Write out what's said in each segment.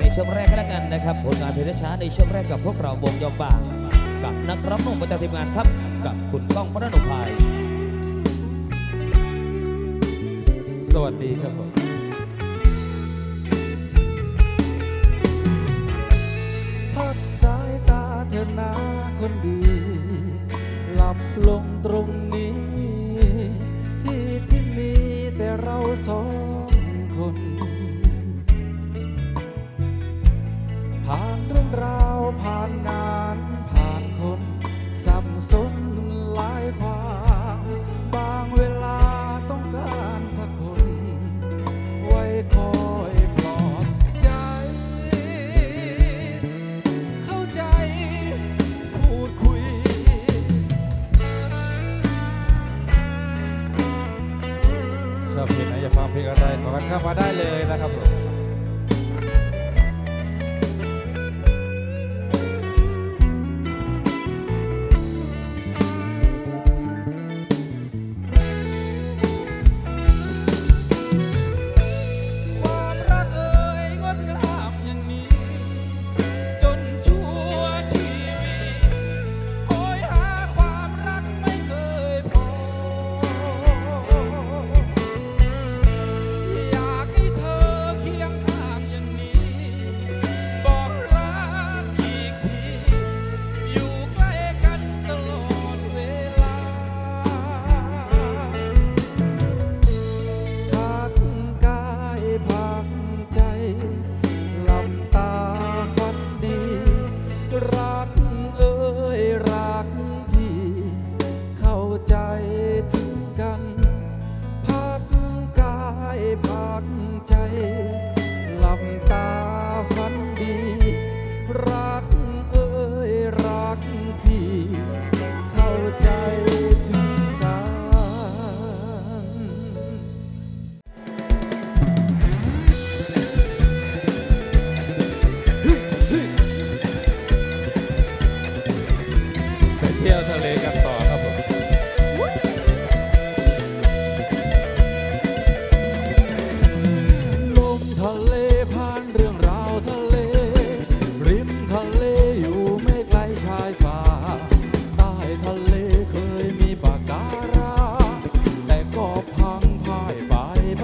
ในช่วงแรกก็แล้วกันนะครับผลงานเพลงช้าในช่วงแรกกับพวกเราวงยองบางกับนักรับนุ่มประจำทีมงานครับ กับคุณก้องพระนุภัยสวัสดีครับผมพักสายตาเธอนาคนดี หลับลงตรง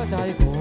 再加步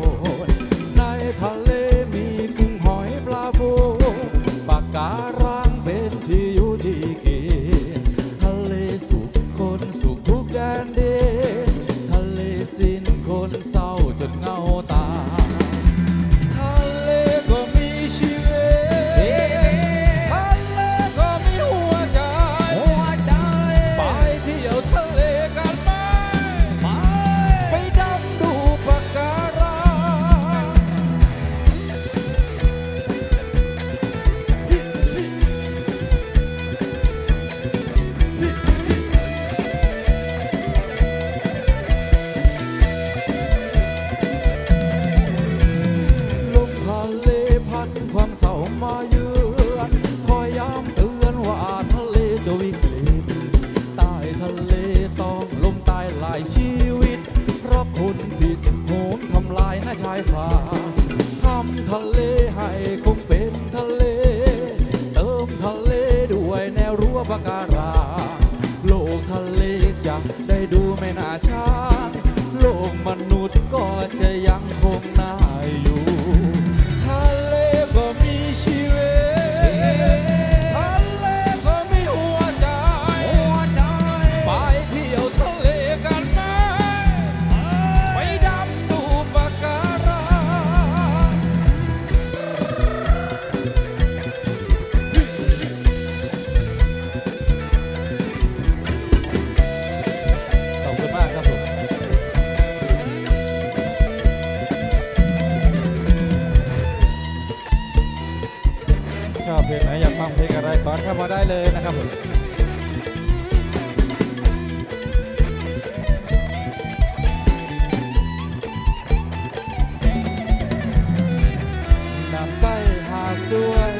วย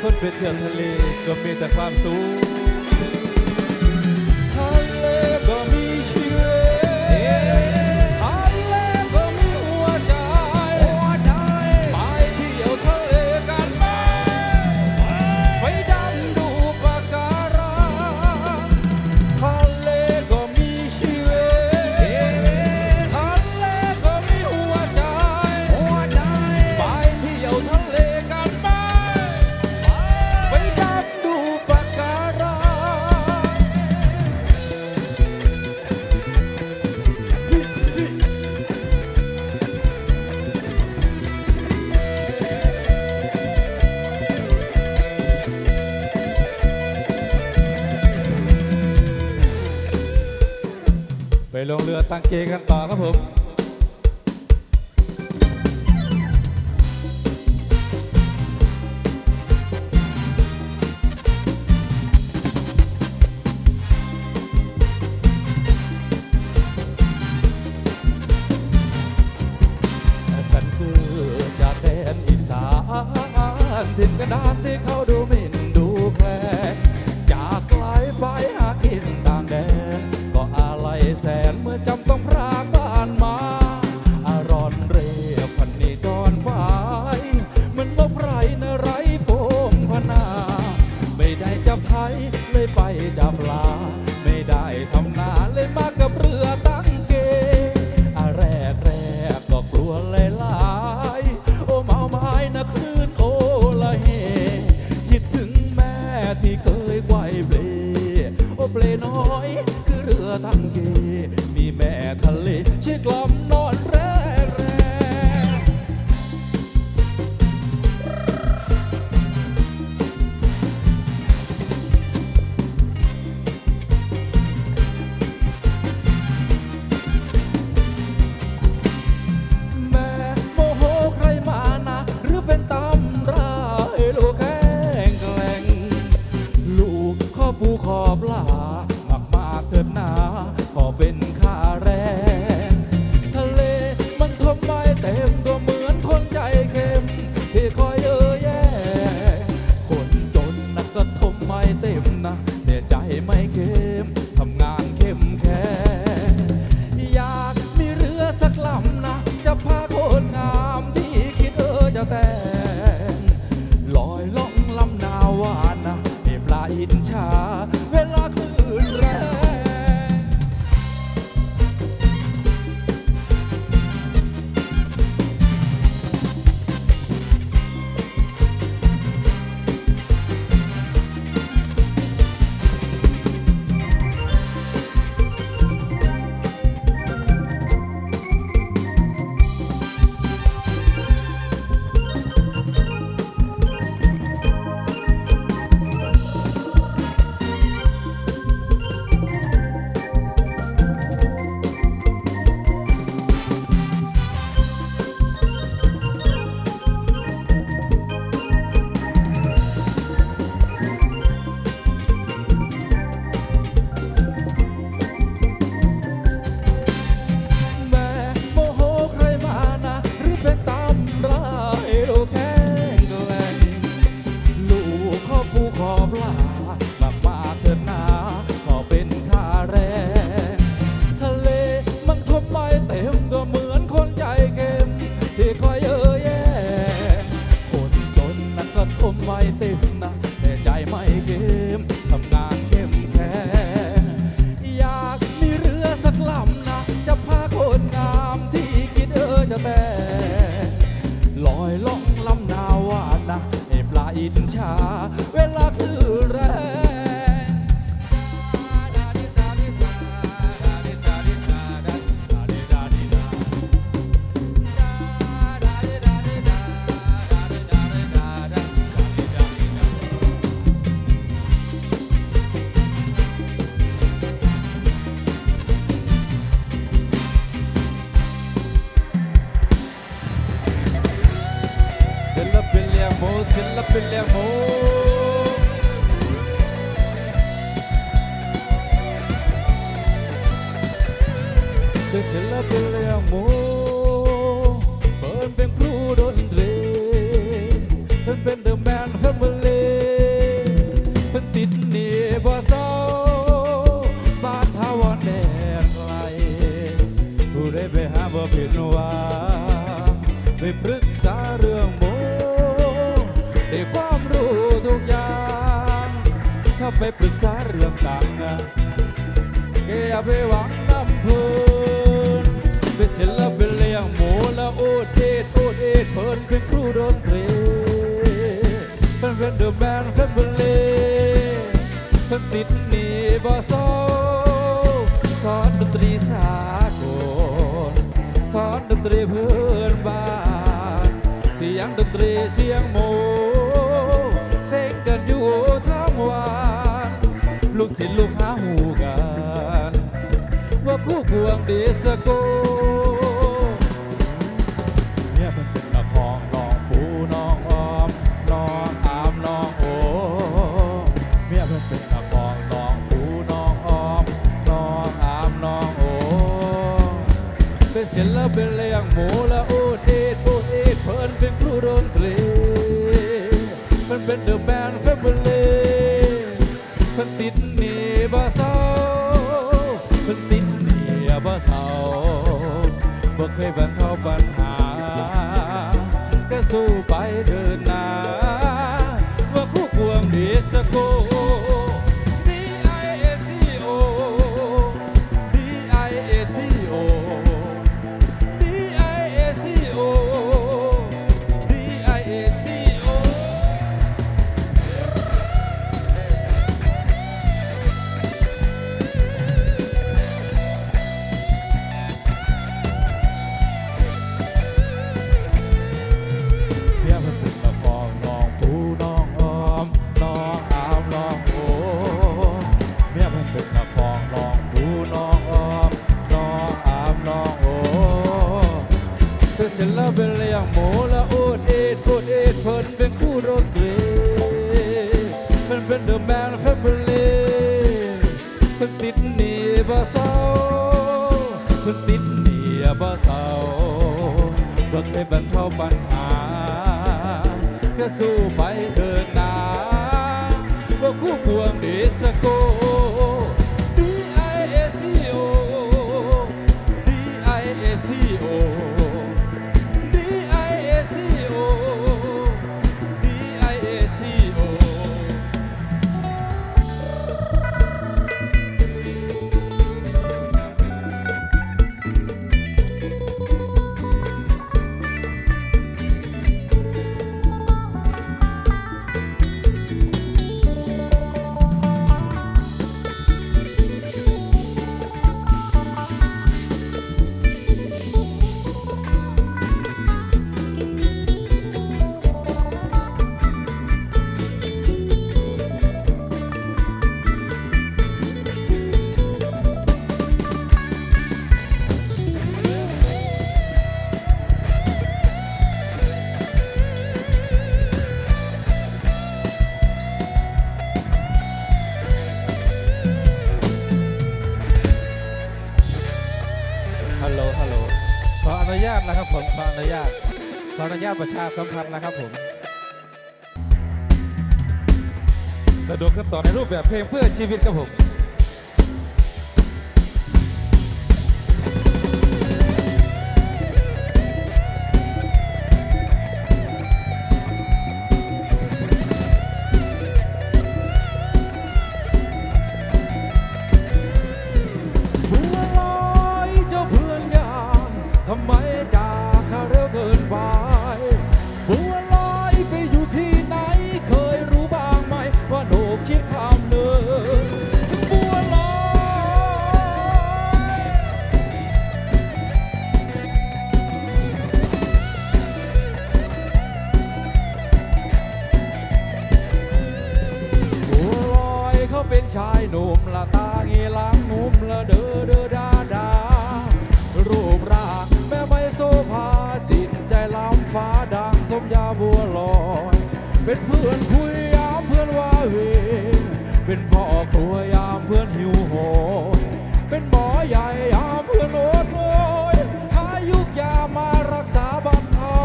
คนไปเที่ยวทะเลก็มีแต่ความสุข ลงเรือตั้งเกกันต่อครับผม แสนเมื่อจำต้องพรา ศิลปินเลี้ยงโมูเพิ่นเป็นครูดนตรีเพิ่เป็นเดอะแมนแฟมิลีเพิ่นติดเนี้บ่เศร้าบ้านทาวอนแดนไกลผู้ใดไปหาบ่ผิดหวังไปปรึกษาเรื่องโมูได้ความรู้ทุกอย่าง ถ้าไปปรึกษาเรื่องต่างแกอย่าไปหวัง ศิลปินเลี้ยงหมูและอูดเอ็ดอูดเเพิ่นเป็นครูดนตรีเพิ่นเป็นเดอะแมนเพิ่นเป็เลเพิ่นติดหนีบ่เศร้สอนดนตรีสากลสอนดนตรีเพื่อนบ้านเสียงดนตรีเสียงหมูเสงกันอยู่ทั้งวันลูกศิลป์ลูกหาหูกัน ว่าคู่ควงดีสกุ more าประชาสัมพันธ์นะครับผม สะดวกครับต่อในรูปแบบเพลงเพื่อชีวิตครับผม เป็นเพื่อนคุยยามเพื่อนว่าเวเป็นพ่อครัวยามเพื่อนหิวโหยเป็นหมอใหญ่ยามเพื่อนโอดโอยหายุกยามารักษาบ้านเทา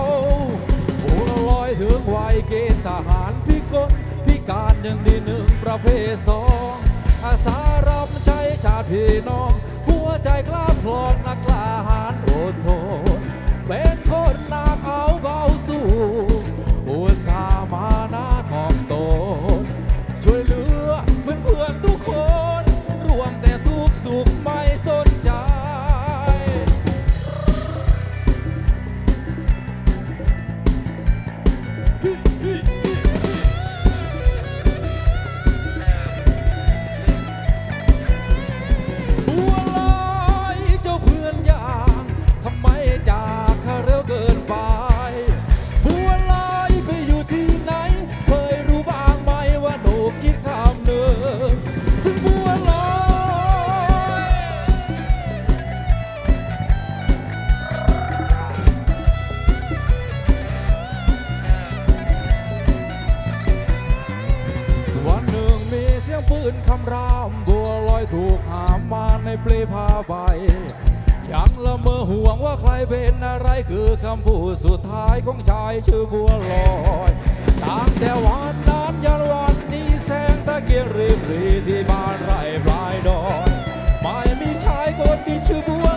ผู้ลอยถึงไวเกณฑ์ทหารพิกลพิการยังดีหนึ่งประเภทสองอาสารำใจชาติพี่น้องหัวใจกล้าพลอนนักลาหารโอดโหเป็นคนนักเอาเบาสู้อุตสามา ปืนคำรามบัวลอยถูกหามมาในเปลพาใบยังละเมอห่วงว่าใครเป็นอะไรคือคำพูดสุดท้ายของชายชื่อบัวลอยตามแต่วันนั้นยันวันนี้แสงตะเกียงรีบรีที่บ้านไร่ปลายดอนไม่มีชายคนที่ชื่อบัว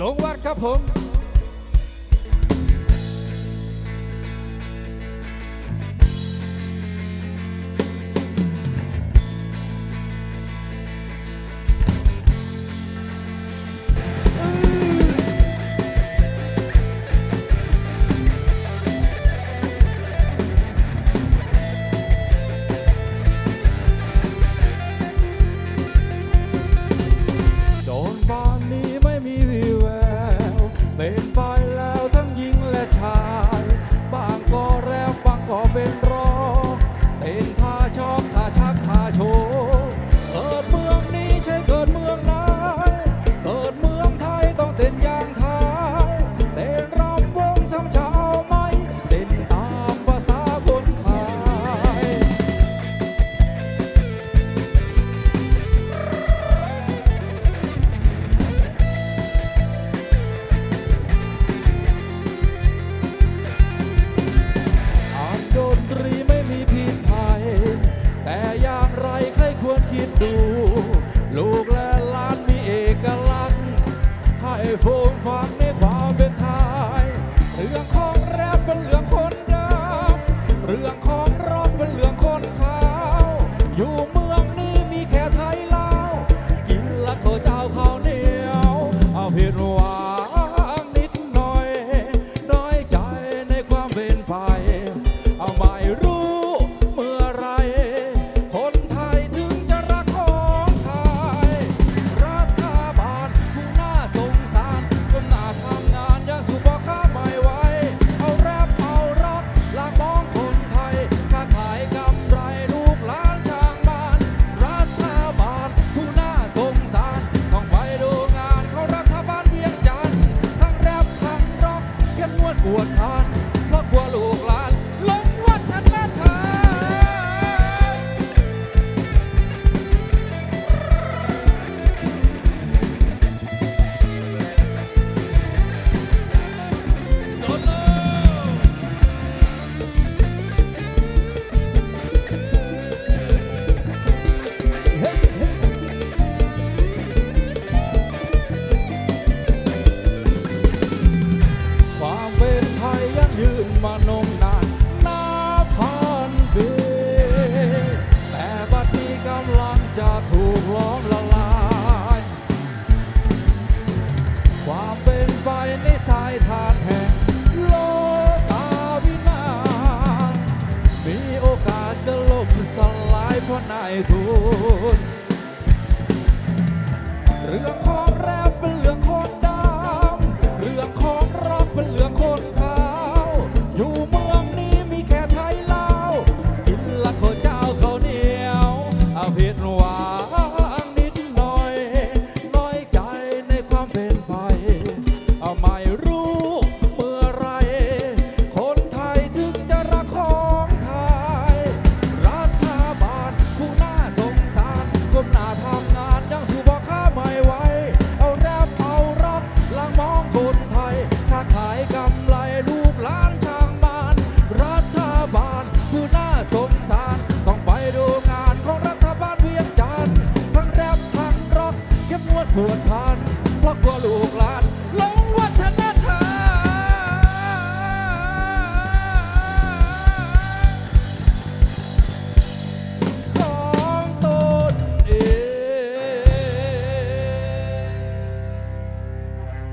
ลงวัดครับผม 나의 돈